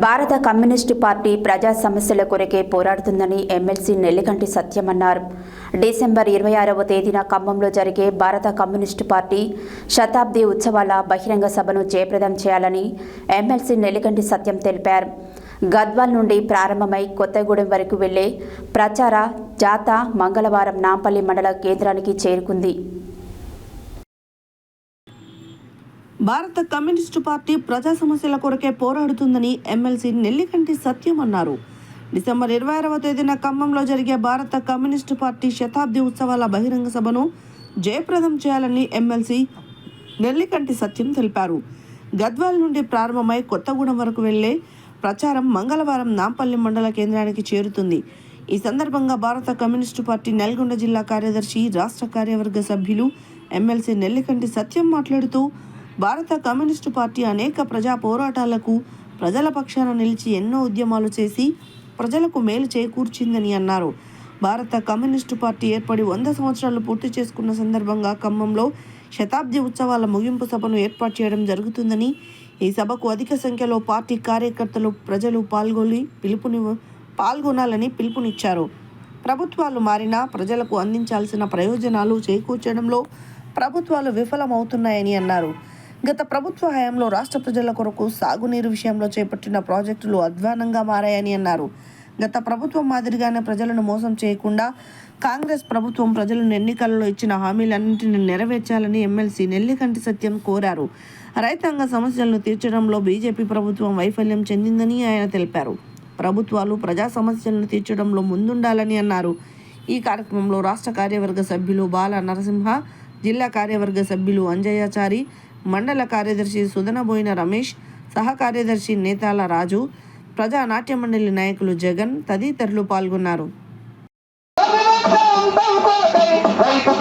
భారత communist party ప్రజా సమస్యల కొరకే పోరాడుతుందని ఎమ్మెల్సీ నెల్లికంటి సత్యం అన్నారు డిసెంబర్ ఇరవై ఆరవ తేదీన ఖమ్మంలో జరిగే భారత కమ్యూనిస్టు పార్టీ శతాబ్ది ఉత్సవాల బహిరంగ సభను జయప్రదం చేయాలని ఎమ్మెల్సీ నెల్లికంటి సత్యం తెలిపారు. గద్వాల్ నుండి ప్రారంభమై కొత్తగూడెం వరకు వెళ్ళే ప్రచార జాత మంగళవారం నాంపల్లి మండల కేంద్రానికి చేరుకుంది. భారత కమ్యూనిస్టు పార్టీ ప్రజా సమస్యల కొరకే పోరాడుతుందని ఎమ్మెల్సీ నెల్లికంటి సత్యం అన్నారు. డిసెంబర్ ఇరవై ఆరవ తేదీన ఖమ్మంలో జరిగే భారత కమ్యూనిస్టు పార్టీ శతాబ్ది ఉత్సవాల బహిరంగ సభను జయప్రదం చేయాలని ఎమ్మెల్సీ నెల్లికంటి సత్యం తెలిపారు. గద్వాల్ నుండి ప్రారంభమై కొత్తగూడెం వరకు వెళ్ళే ప్రచారం మంగళవారం నాంపల్లి మండల కేంద్రానికి చేరుతుంది. ఈ సందర్భంగా భారత కమ్యూనిస్టు పార్టీ నల్గొండ జిల్లా కార్యదర్శి రాష్ట్ర కార్యవర్గ సభ్యులు ఎమ్మెల్సీ నెల్లికంటి సత్యం మాట్లాడుతూ భారత కమ్యూనిస్టు పార్టీ అనేక ప్రజా పోరాటాలకు ప్రజల పక్షాన నిలిచి ఎన్నో ఉద్యమాలు చేసి ప్రజలకు మేలు చేకూర్చిందని అన్నారు. భారత కమ్యూనిస్టు పార్టీ ఏర్పడి వంద సంవత్సరాలు పూర్తి చేసుకున్న సందర్భంగా ఖమ్మంలో శతాబ్ది ఉత్సవాల ముగింపు సభను ఏర్పాటు చేయడం జరుగుతుందని ఈ సభకు అధిక సంఖ్యలో పార్టీ కార్యకర్తలు ప్రజలు పాల్గొని పిలుపుని పాల్గొనాలని పిలుపునిచ్చారు. ప్రభుత్వాలు మారినా ప్రజలకు అందించాల్సిన ప్రయోజనాలు చేకూర్చడంలో ప్రభుత్వాలు విఫలమవుతున్నాయని అన్నారు. గత ప్రభుత్వ హయాంలో రాష్ట్ర ప్రజల కొరకు సాగునీరు విషయంలో చేపట్టిన ప్రాజెక్టులు అధ్వానంగా మారాయని అన్నారు. గత ప్రభుత్వం మాదిరిగానే ప్రజలను మోసం చేయకుండా కాంగ్రెస్ ప్రభుత్వం ప్రజలను ఎన్నికలలో ఇచ్చిన హామీలన్నింటినీ నెరవేర్చాలని ఎమ్మెల్సీ నెల్లికంటి సత్యం కోరారు. రైతాంగ సమస్యలను తీర్చడంలో బీజేపీ ప్రభుత్వం వైఫల్యం చెందిందని ఆయన తెలిపారు. ప్రభుత్వాలు ప్రజా సమస్యలను తీర్చడంలో ముందుండాలని అన్నారు. ఈ కార్యక్రమంలో రాష్ట్ర కార్యవర్గ సభ్యులు బాల నరసింహ జిల్లా కార్యవర్గ సభ్యులు అంజయ్యాచారి మండల కార్యదర్శి సుదనబోయిన రమేష్ సహ కార్యదర్శి నేతాల రాజు ప్రజా నాట్య మండలి నాయకులు జగన్ తదితరులు పాల్గొన్నారు. రైతు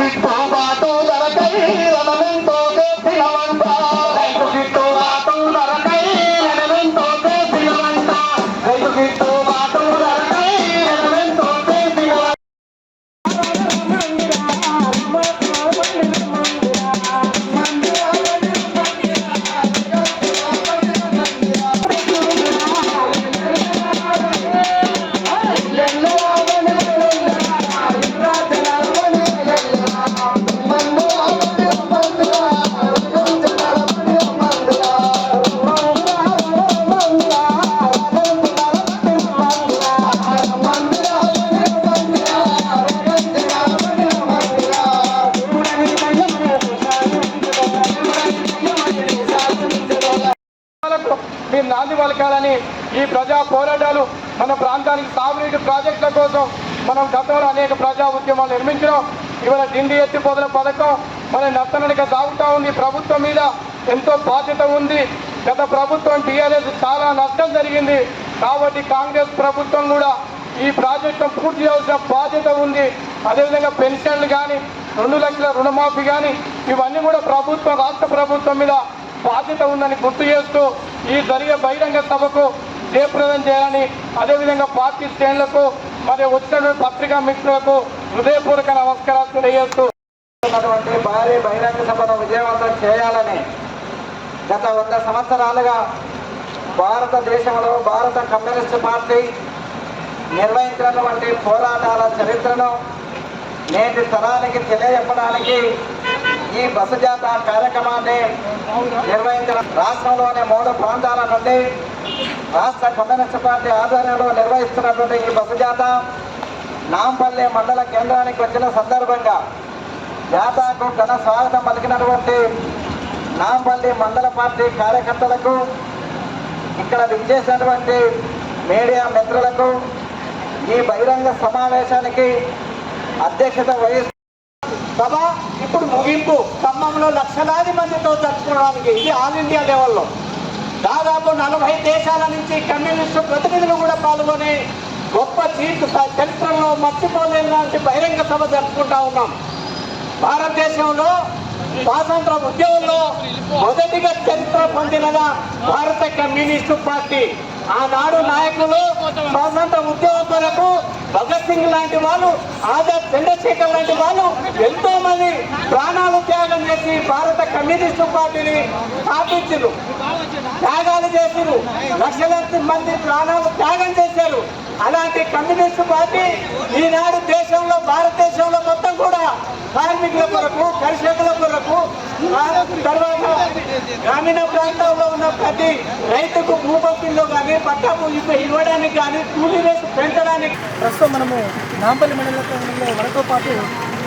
మనం గతంలో అనేక ప్రజా ఉద్యమాలు నిర్మించడం ఇవాళ దిండి ఎత్తిపోతల పథకం మన నత్తనడిగా సాగుతూ ఉంది. ప్రభుత్వం మీద ఎంతో బాధ్యత ఉంది. గత ప్రభుత్వం టీఆర్ఎస్ చాలా నష్టం జరిగింది. కాబట్టి కాంగ్రెస్ ప్రభుత్వం కూడా ఈ ప్రాజెక్టును పూర్తి చేయాల్సిన బాధ్యత ఉంది. అదేవిధంగా పెన్షన్లు కానీ రెండు లక్షల రుణమాఫీ కానీ ఇవన్నీ కూడా ప్రభుత్వం రాష్ట్ర ప్రభుత్వం మీద బాధ్యత ఉందని గుర్తు చేస్తూ ఈ జరిగే బహిరంగ సభకు జయప్రదం చేయాలని అదేవిధంగా పార్టీ శ్రేణులకు మరి వచ్చిన పత్రికా మిత్రులకు హృదయపూర్వక నమస్కారాలు తెలియజేస్తూ ఉన్నటువంటి భారీ బహిరంగ సభను విజయవంతం చేయాలని గత వంద సంవత్సరాలుగా భారతదేశంలో భారత కమ్యూనిస్ట్ పార్టీ నిర్వహించినటువంటి పోరాటాల చరిత్రను నేటి తరానికి తెలియజెప్పడానికి ఈ బస్సు జాత కార్యక్రమాన్ని నిర్వహించిన రాష్ట్రంలోని మూడు ప్రాంతాల నుండి రాష్ట్ర కమ్యూనిస్ట్ పార్టీ ఆధ్వర్యంలో నిర్వహిస్తున్నటువంటి ఈ బస్సు జాత నాంపల్లి మండల కేంద్రానికి వచ్చిన సందర్భంగా జాతాకు ఘన స్వాగతం పలికినటువంటి నాంపల్లి మండల పార్టీ కార్యకర్తలకు ఇక్కడ విచ్చేసినటువంటి మీడియా మిత్రులకు ఈ బహిరంగ సమావేశానికి అధ్యక్షత వహిస్తూ సభ ఇప్పుడు ముగింపు ఖమ్మంలో లక్షలాది మందితో జరుపుకోవడానికి ఇది ఆల్ ఇండియా లెవెల్లో. దాదాపు నలభై దేశాల నుంచి కమ్యూనిస్టు ప్రతినిధులు కూడా పాల్గొని గొప్ప చీటు చరిత్రలో మర్చిపోలేని బహిరంగ సభ జరుపుకుంటా ఉన్నాం. భారతదేశంలో స్వాతంత్ర ఉద్యమంలో మొదటిగా చరిత్ర పొందినదా భారత కమ్యూనిస్టు పార్టీ. ఆనాడు నాయకులు స్వాతంత్ర ఉద్యమం కొరకు భగత్ సింగ్ లాంటి వాళ్ళు ఆజాద్ చంద్రశేఖర్ లాంటి వాళ్ళు ఎంతో మంది ప్రాణాలు త్యాగం చేసి భారత కమ్యూనిస్టు పార్టీని స్థాపించారు త్యాగాలు చేశారు లక్షలాది మంది ప్రాణాలు త్యాగం చేశారు. అలాంటి కమ్యూనిస్ట్ పార్టీ ఈనాడు దేశంలో భారతదేశంలో మొత్తం కూడా కార్మికుల కొరకు కర్షకుల కొరకు తర్వాత గ్రామీణ ప్రాంతాల్లో ఉన్న ప్రతి రైతుకు భూపత్తిలో కానీ పట్ట భూమి ఇవ్వడానికి కానీ కూలీ రేటు పెంచడానికి ప్రస్తుతం మనము నాంపల్లి మండల కేంద్రంలో మనతో పాటు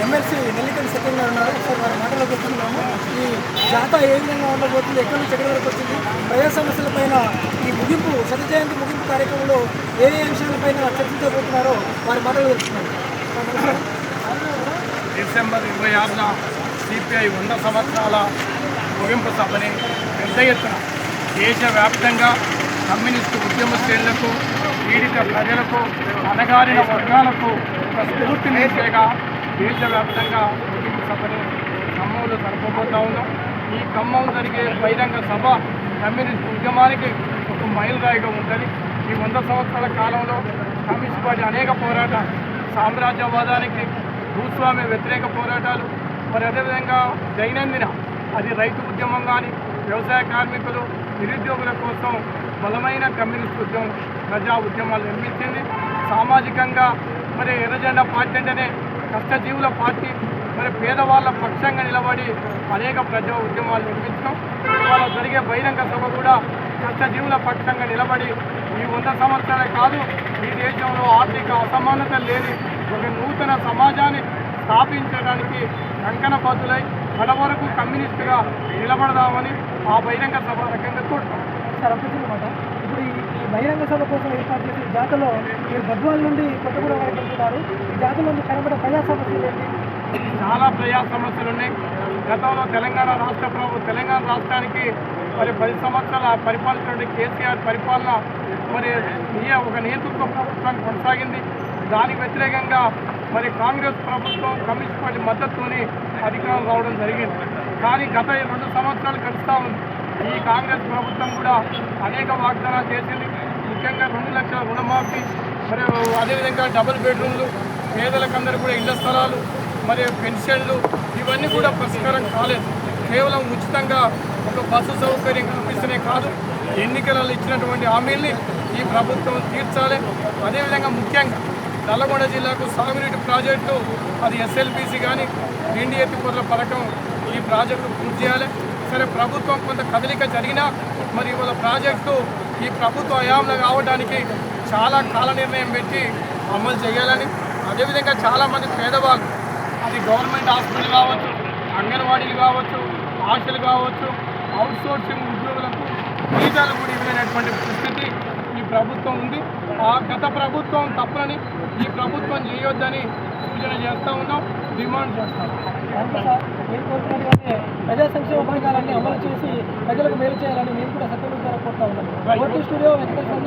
ఎమ్మెల్సీ నెల్లికల్లి సత్యం గారు ఉన్నారు. ఒకసారి వారి మాటలోకి వెళ్తున్నాము ఈ జాతా ఏ విధంగా ఉండబోతుంది ఎక్కడి నుంచి ఎక్కడి వరకు వచ్చింది ప్రజా సమస్యలపైన ఈ ముగింపు శత జయంతి ముగింపు కార్యక్రమంలో ఏ ఏ అంశాలపైన చర్చించబోతున్నారో వారి మాటలు తెలుస్తున్నారు డిసెంబర్ ఇరవై ఆరున సిపిఐ వంద సంవత్సరాల ముగింపు సభని పెద్ద ఎత్తున దేశవ్యాప్తంగా కమ్యూనిస్టు ఉద్యమ శ్రేణులకు పీడిత ప్రజలకు అణగారిన వర్గాలకు ఒక స్ఫూర్తినిచ్చేగా దేశవ్యాప్తంగా ముగింపు సభని ఖమ్మంలో జరపబోతా ఉన్నాం. ఈ ఖమ్మం జరిగే బహిరంగ సభ కమ్యూనిస్ట్ ఉద్యమానికి ఒక మైలురాయిగా ఉంటుంది ఈ వంద సంవత్సరాల కాలంలో కమ్యూనిస్ట్ పార్టీ అనేక పోరాటాలు సామ్రాజ్యవాదానికి భూస్వామ్య వ్యతిరేక పోరాటాలు మరి అదేవిధంగా దైనందిన అది రైతు ఉద్యమం కానీ వ్యవసాయ కార్మికులు నిరుద్యోగుల కోసం బలమైన కమ్యూనిస్ట్ ఉద్యమం ప్రజా ఉద్యమాలు నిర్మించింది. సామాజికంగా మరి ఎర్రజెండా పార్టీ అంటేనే కష్టజీవుల పార్టీ మరి పేదవాళ్ళ పక్షంగా నిలబడి అనేక ప్రజా ఉద్యమాలు నిర్మించడం ఇవాళ జరిగే బహిరంగ సభ కూడా కష్టజీవుల పక్షంగా నిలబడి ఈ వంద సంవత్సరాలే కాదు ఈ దేశంలో ఆర్థిక అసమానత లేని ఒక నూతన సమాజాన్ని స్థాపించడానికి కంకణ బద్దులై కడ వరకు కమ్యూనిస్టుగా నిలబడదామని ఆ బహిరంగ సభ రకంగా కోరుతాం సార్ అనిపించిందన్నమాట ఇప్పుడు ఈ బహిరంగ సభ కోసం ఏర్పాటు చేసిన జాతలో మీరు గద్వాల నుండి కొత్తగూడెం వరకు వెళ్తున్నారు. ఈ జాతలో కనబడే ప్రజా సమస్యలు ఏంటి? చాలా ప్రజా సమస్యలు ఉన్నాయి. గతంలో తెలంగాణ రాష్ట్ర ప్రభు తెలంగాణ రాష్ట్రానికి మరి పది సంవత్సరాల పరిపాలించిన కేసీఆర్ పరిపాలన మరి ఒక నియంతృత్వ ప్రభుత్వాన్ని కొనసాగింది. దానికి వ్యతిరేకంగా మరి కాంగ్రెస్ ప్రభుత్వం కమ్యూనిస్ట్ పార్టీ మద్దతుని అధికారం రావడం జరిగింది. కానీ గత రెండు సంవత్సరాలు గడుస్తూ ఉంది. ఈ కాంగ్రెస్ ప్రభుత్వం కూడా అనేక వాగ్దానాలు చేసింది. ముఖ్యంగా రెండు లక్షల రుణమాఫీ మరి అదేవిధంగా డబుల్ బెడ్రూమ్లు పేదలకందరూ కూడా ఇళ్ళ స్థలాలు మరి పెన్షన్లు ఇవన్నీ కూడా పరిష్కారం కాలేదు. కేవలం ఉచితంగా ఒక బస్సు సౌకర్యం కల్పిస్తేనే కాదు ఎన్నికలలో ఇచ్చినటువంటి హామీల్ని ఈ ప్రభుత్వం తీర్చాలి. అదేవిధంగా ముఖ్యంగా నల్లగొండ జిల్లాకు సాగునీటి ప్రాజెక్టు అది ఎస్ఎల్పిసి కానీ నిండి ఎత్తిపోతల పథకం ఈ ప్రాజెక్టు పూర్తి చేయాలి. సరే ప్రభుత్వం కొంత కదలిక జరిగినా మరి ఇవాళ ప్రాజెక్టు ఈ ప్రభుత్వ హయాంలో కావడానికి చాలా కాల నిర్ణయం పెట్టి అమలు చేయాలని. అదేవిధంగా చాలామంది పేదవాళ్ళు అది గవర్నమెంట్ హాస్పిటల్ కావచ్చు అంగన్వాడీలు కావచ్చు ఆశలు కావచ్చు అవుట్సోర్సింగ్ ఉద్యోగులకు జీతాలు కూడా ఇవ్వలేనటువంటి పరిస్థితి. ప్రభుత్వం ఉంది. ఆ గత ప్రభుత్వం తప్పులని ఈ ప్రభుత్వం చేయొద్దని సూచన చేస్తూ ఉన్నాం డిమాండ్ చేస్తాం. ప్రజా సంక్షేమ పథకాలన్నీ అమలు చేసి ప్రజలకు మేలు చేయాలని మేము కూడా సత్యం ద్వారా కోరుతా ఉన్నాం. స్టూడియో వెంకటేశ్వర